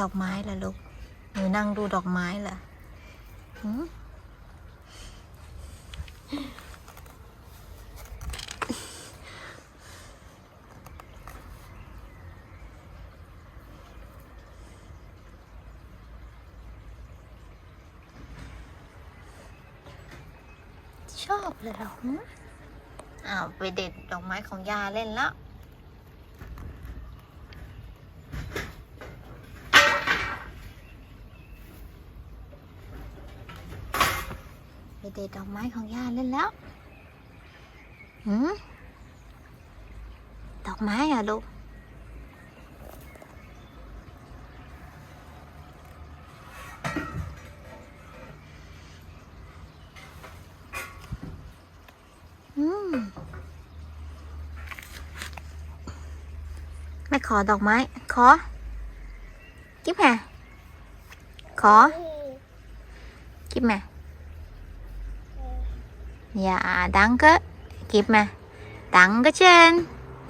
ดอกไม้ล่ะลูก หนูนั่งดูดอกไม้เหรอชอบเลยเหรออ้าวไปเด็ดดอกไม้ของยาเล่นแล้ว เด็ดดอกไม้ของย่าเล่นแล้วหืมดอกไม้อะลูกอืมไม่ขอดอกไม้ ขอ กิ๊บแห่ขอ กิ๊บแม่ Ja, danke. Gib mir. Dankeschön.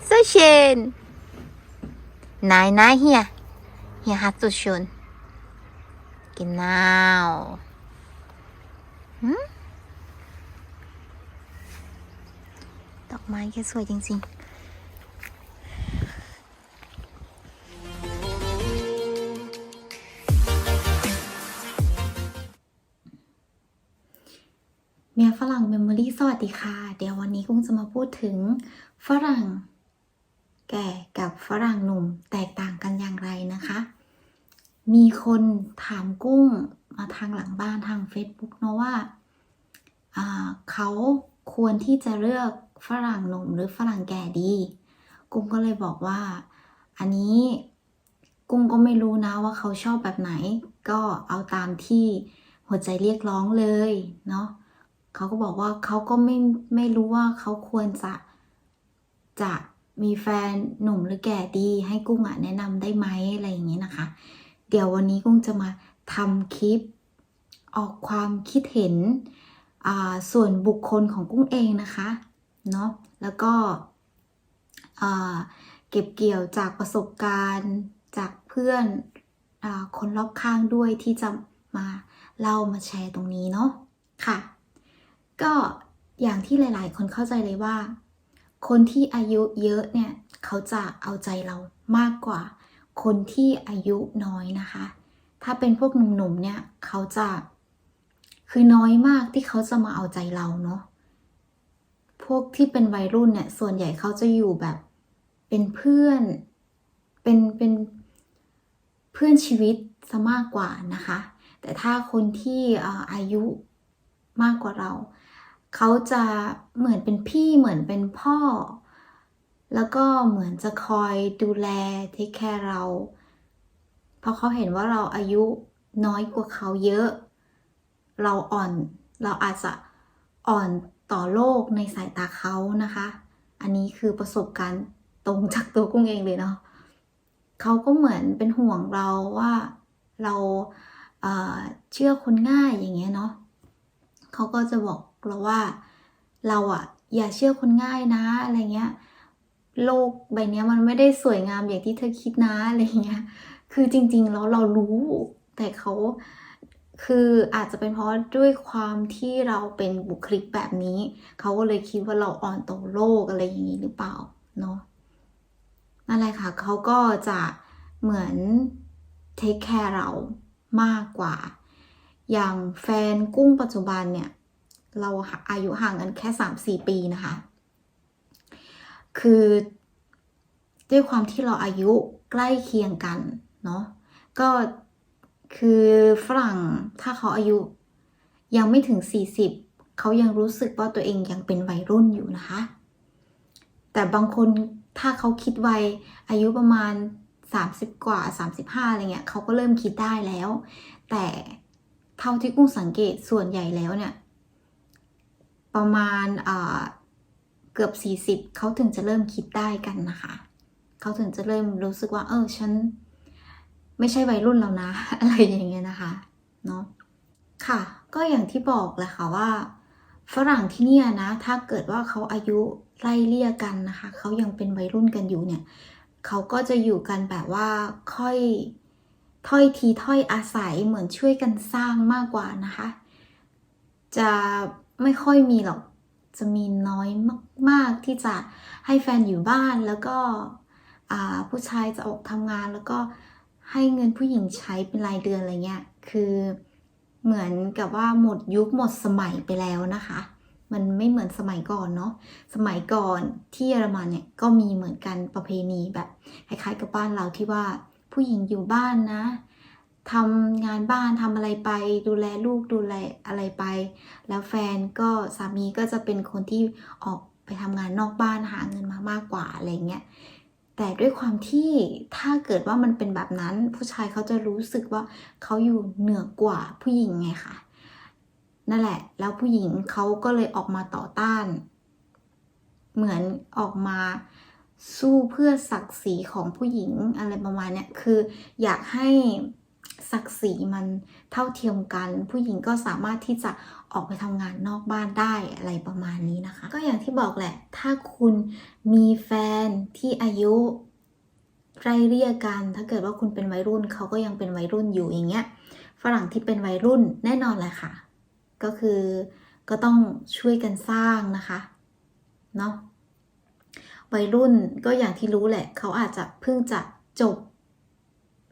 So schön. Nein, nein, hier. Hier hast du schon. Genau. Hm? ดอกไม้แกสวยจริงๆ วัสดีค่ะ เดี๋ยววันนี้กุ้งจะมาพูดถึง ฝรั่ง แก่กับฝรั่งหนุ่มแตกต่างกันอย่างไรนะคะ มีคนถามกุ้งมาทางหลังบ้านทาง Facebook เนอะว่าาเขาควรที่จะเลือกฝรั่งหนุ่มหรือฝรั่งแก่ดี กุ้งก็เลยบอกว่า อันนี้กุ้งก็ไม่รู้นะว่าเขาชอบแบบไหน ก็เอาตามที่หัวใจเรียกร้องเลยเนาะ เขาก็บอกว่าเขาก็ไม่ไม่รู้ว่าเขาควรจะจะมีแฟนหนุ่มหรือแก่ดี ให้กุ้งอะแนะนำได้ไหมอะไรอย่างเงี้ยนะคะ เดี๋ยววันนี้กุ้งจะมาทำคลิปออกความคิดเห็นส่วนบุคคลของกุ้งเองนะคะเนาะแล้วก็เก็บเกี่ยวจากประสบการณ์จากเพื่อนอคนรอบข้างด้วยที่จะมาเล่ามาแชร์ตรงนี้เนาะค่ะ ก็อย่างที่หลาย ๆ คนเข้าใจเลยว่า คนที่อายุเยอะเนี่ยเขาจะเอาใจเรามากกว่า คนที่อายุน้อยนะคะ ถ้าเป็นพวกหนุ่ม ๆ เนี่ยเขาจะคือน้อยมากที่เขาจะมาเอาใจเราเนาะ พวกที่เป็นวัยรุ่นเนี่ยส่วนใหญ่เขาจะอยู่แบบเป็นเพื่อน เป็นเป็นเพื่อนชีวิตซะมากกว่านะคะ แต่ถ้าคนที่อายุมากกว่าเรา เขาจะเหมือนเป็นพี่เหมือนเป็นพ่อ แล้วก็เหมือนจะคอยดูแลเทคแคร์เรา เพราะเขาเห็นว่าเราอายุน้อยกว่าเขาเยอะ เราอ่อนเราอาจจะอ่อนต่อโลกในสายตาเขานะคะ อันนี้คือประสบการณ์ตรงจากตัวกุ้งเองเลยเนาะเขาก็เหมือนเป็นห่วงเราว่าเราเเชื่อคนง่ายอย่างเงี้ยเนาะ เขาก็จะบอกเราว่าเราอะอย่าเชื่อคนง่ายนะอะไรเงี้ย โลกใบนี้มันไม่ได้สวยงามอย่างที่เธอคิดนะอะไรเงี้ย คือจริงๆแล้วเรารู้แต่เขาคืออาจจะเป็นเพราะด้วยความที่เราเป็นบุคลิกแบบนี้ เขาก็เลยคิดว่าเราอ่อนต่อโลกอะไรอย่างนี้หรือเปล่าเนาะนั่นแหละค่ะเขาก็จะเหมือนเทคแคร์เรามากกว่า อย่างแฟนกุ้งปัจจุบันเนี่ย เราอายุห่างกันแค่สามสี่ปีนะคะ คือด้วยความที่เราอายุใกล้เคียงกันเนาะก็คือฝรั่งถ้าเขาอายุยังไม่ถึง 40 เขายังรู้สึกว่าตัวเองยังเป็นวัยรุ่นอยู่นะคะ แต่บางคนถ้าเขาคิดวัยอายุประมาณ 30 กว่า 35 อะไรเงี้ยเขาก็เริ่มคิดได้แล้ว แต่ ท่าที่กุ้งสังเกตส่วนใหญ่แล้วเนี่ย ประมาณเกือบ 40 เขาถึงจะเริ่มคิดได้กันนะคะ เขาถึงจะเริ่มรู้สึกว่า เออ ฉันไม่ใช่วัยรุ่นแล้วนะ อะไรอย่างเงี้ยนะคะ เนาะค่ะ ก็อย่างที่บอกแหละค่ะว่า ฝรั่งที่เนี่ยนะ ถ้าเกิดว่าเขาอายุไล่เลี่ยกันนะคะ เขายังเป็นวัยรุ่นกันอยู่เนี่ย เขาก็จะอยู่กันแบบว่าค่อย ถ้อยทีถ้อยอาศัยเหมือนช่วยกันสร้างมากกว่านะคะ จะไม่ค่อยมีหรอกจะมีน้อยมาก ๆ ที่จะให้แฟนอยู่บ้านแล้วก็ผู้ชายจะออกทำงานแล้วก็ให้เงินผู้หญิงใช้เป็นรายเดือนอะไรเงี้ยคือเหมือนกับว่าหมดยุคหมดสมัยไปแล้วนะคะ มันไม่เหมือนสมัยก่อนเนาะสมัยก่อนที่เยอรมันเนี่ยก็มีเหมือนกันประเพณีแบบคล้ายๆกับบ้านเราที่ว่า ผู้หญิงอยู่บ้านนะทำงานบ้านทำอะไรไป ดูแลลูกดูแลอะไรไป แล้วแฟนก็สามีก็จะเป็นคนที่ออกไปทำงานนอกบ้านหาเงินมามากกว่าอะไรเงี้ยแต่ด้วยความที่ถ้าเกิดว่ามันเป็นแบบนั้น ผู้ชายเขาจะรู้สึกว่าเขาอยู่เหนือกว่าผู้หญิงไงคะนั่นแหละ แล้วผู้หญิงเขาก็เลยออกมาต่อต้าน เหมือนออกมา สู้เพื่อศักดิ์ศรีของผู้หญิงอะไรประมาณเนี้ยคืออยากให้ศักดิ์ศรีมันเท่าเทียมกัน ผู้หญิงก็สามารถที่จะออกไปทำงานนอกบ้านได้อะไรประมาณนี้นะคะ ก็อย่างที่บอกแหละ ถ้าคุณมีแฟนที่อายุไล่เรียกกัน ถ้าเกิดว่าคุณเป็นวัยรุ่นเขาก็ยังเป็นวัยรุ่นอยู่อย่างเงี้ยฝรั่งที่เป็นวัยรุ่นแน่นอนแหละค่ะ ก็คือก็ต้องช่วยกันสร้างนะคะเนาะ วัยรุ่นก็อย่างที่รู้แหละ เขาอาจจะเพิ่งจะจบ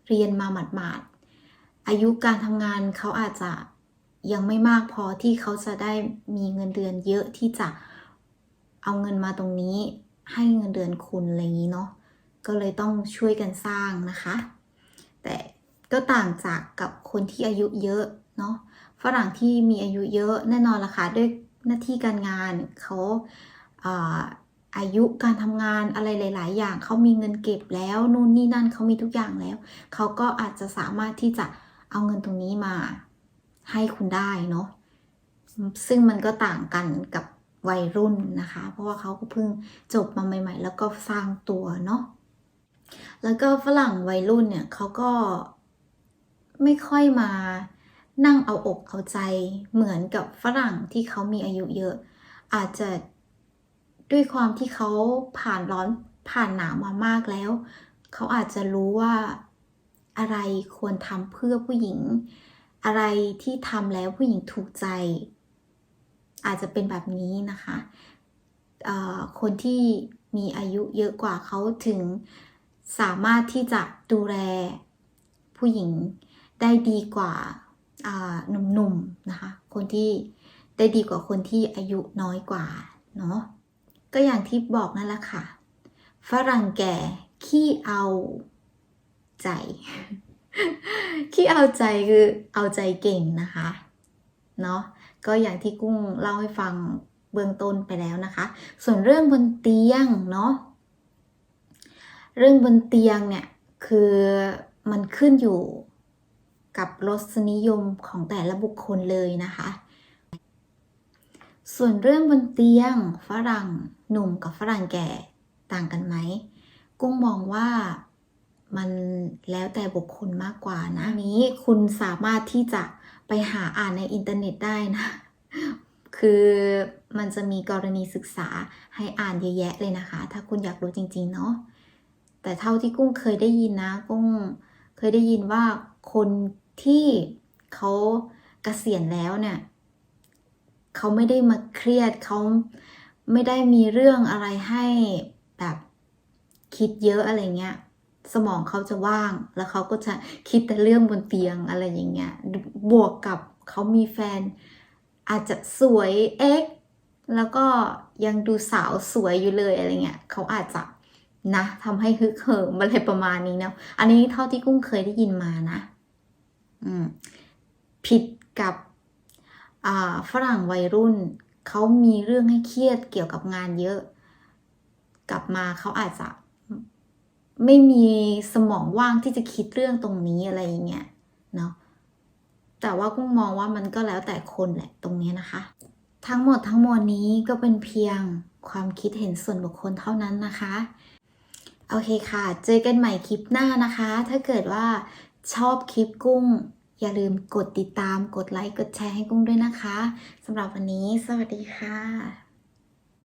เรียนมาหมาดๆ อายุการทำงานเขาอาจจะยังไม่มากพอที่เขาจะได้มีเงินเดือนเยอะที่จะเอาเงินมาตรงนี้ให้เงินเดือนคุณอะไรอย่างนี้เนาะก็เลยต้องช่วยกันสร้างนะคะ แต่ก็ต่างจากกับคนที่อายุเยอะเนาะฝรั่งที่มีอายุเยอะแน่นอนละค่ะด้วยหน้าที่การงานเขาอา อายุการทำงานอะไรหลาย ๆ อย่างเขามีเงินเก็บแล้วนู่นนี่นั่นเขามีทุกอย่างแล้ว เขาก็อาจจะสามารถที่จะเอาเงินตรงนี้มาให้คุณได้เนาะซึ่งมันก็ต่างกันกับวัยรุ่นนะคะ เพราะว่าเขาก็เพิ่งจบมาใหม่ ๆ แล้วก็สร้างตัวเนาะแล้วก็ฝรั่งวัยรุ่นเนี่ยเขาก็ไม่ค่อยมานั่งเอาอกเอาใจเหมือนกับฝรั่งที่เขามีอายุเยอะ อาจจะ ด้วยความที่เขาผ่านร้อนผ่านหนาวมามากแล้ว เขาอาจจะรู้ว่าอะไรควรทำเพื่อผู้หญิง อะไรที่ทำแล้วผู้หญิงถูกใจ อาจจะเป็นแบบนี้นะคะคนที่มีอายุเยอะกว่าเขาถึงสามารถที่จะดูแลผู้หญิงได้ดีกว่าหนุ่มๆนนะคะ คนที่ได้ดีกว่าคนที่อายุน้อยกว่าเนาะ ก็อย่างที่บอกนั่นแหละค่ะ ฝรั่งแก่ขี้เอาใจ ขี้เอาใจคือเอาใจเก่งนะคะ เนาะ ก็อย่างที่กุ้งเล่าให้ฟังเบื้องต้นไปแล้วนะคะ ส่วนเรื่องบนเตียงเนาะ เรื่องบนเตียงเนี่ยคือมันขึ้นอยู่กับรสนิยมของแต่ละบุคคลเลยนะคะ ส่วนเรื่องบนเตียง ฝรั่งหนุ่มกับฝรั่งแก่ต่างกันไหม กุ้งมองว่ามันแล้วแต่บุคคลมากกว่านะนี้คุณสามารถที่จะไปหาอ่านในอินเทอร์เน็ตได้นะ คือมันจะมีกรณีศึกษาให้อ่านเยอะแยะเลยนะคะ ถ้าคุณอยากรู้จริง ๆ เนาะแต่เท่าที่กุ้งเคยได้ยินนะ กุ้งเคยได้ยินว่าคนที่เขาเกษียณแล้วเนี่ย เขาไม่ได้มาเครียดเขาไม่ได้มีเรื่องอะไรให้แบบคิดเยอะอะไรเงี้ย สมองเขาจะว่างแล้วเขาก็จะคิดแต่เรื่องบนเตียงอะไรอย่างเงี้ยบวกกับเขามีแฟน อาจจะสวยเอ็กแล้วก็ยังดูสาวสวยอยู่เลยอะไรเงี้ยเขาอาจจะนะทำให้ฮึกเหิมอะไรประมาณนี้เนาะอันนี้เท่าที่กุ้งเคยได้ยินมานะผิดกับ ฝรั่งวัยรุ่นเขามีเรื่องให้เครียดเกี่ยวกับงานเยอะ กลับมาเขาอาจจะไม่มีสมองว่างที่จะคิดเรื่องตรงนี้อะไรอย่างเงี้ยเนาะแต่ว่ากุ้งมองว่ามันก็แล้วแต่คนแหละตรงนี้นะคะ ทั้งหมดทั้งมวลนี้ก็เป็นเพียงความคิดเห็นส่วนบุคคลเท่านั้นนะคะ โอเคค่ะ เจอกันใหม่คลิปหน้านะคะ ถ้าเกิดว่าชอบคลิปกุ้ง อย่าลืมกดติดตามกดไลค์กดแชร์ให้กุ้งด้วยนะคะสำหรับวันนี้ สวัสดีค่ะ